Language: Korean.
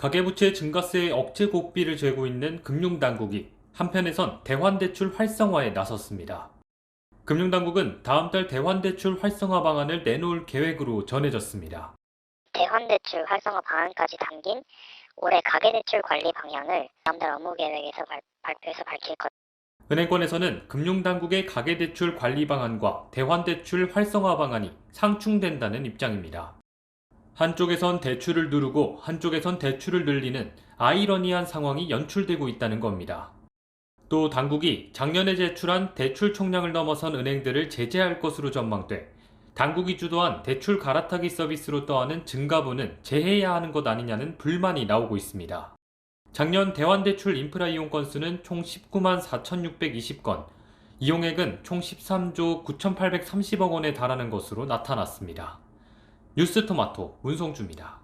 가계부채 증가세의 억제 곡비를 죄고 있는 금융당국이 한편에선 대환대출 활성화에 나섰습니다. 금융당국은 다음 달 대환대출 활성화 방안을 내놓을 계획으로 전해졌습니다. 대환대출 활성화 방안까지 담긴 올해 가계대출 관리 방향을 다음 달 업무 계획에서 발, 발표해서 밝힐 것. 은행권에서는 금융당국의 가계대출 관리 방안과 대환대출 활성화 방안이 상충된다는 입장입니다. 한쪽에선 대출을 누르고 한쪽에선 대출을 늘리는 아이러니한 상황이 연출되고 있다는 겁니다. 또 당국이 작년에 제출한 대출 총량을 넘어선 은행들을 제재할 것으로 전망돼 당국이 주도한 대출 갈아타기 서비스로 떠하는 증가분은 제해야 하는 것 아니냐는 불만이 나오고 있습니다. 작년 대환대출 인프라 이용 건수는 총 19만 4,620건, 이용액은 총 13조 9,830억 원에 달하는 것으로 나타났습니다. 뉴스토마토 문송주입니다.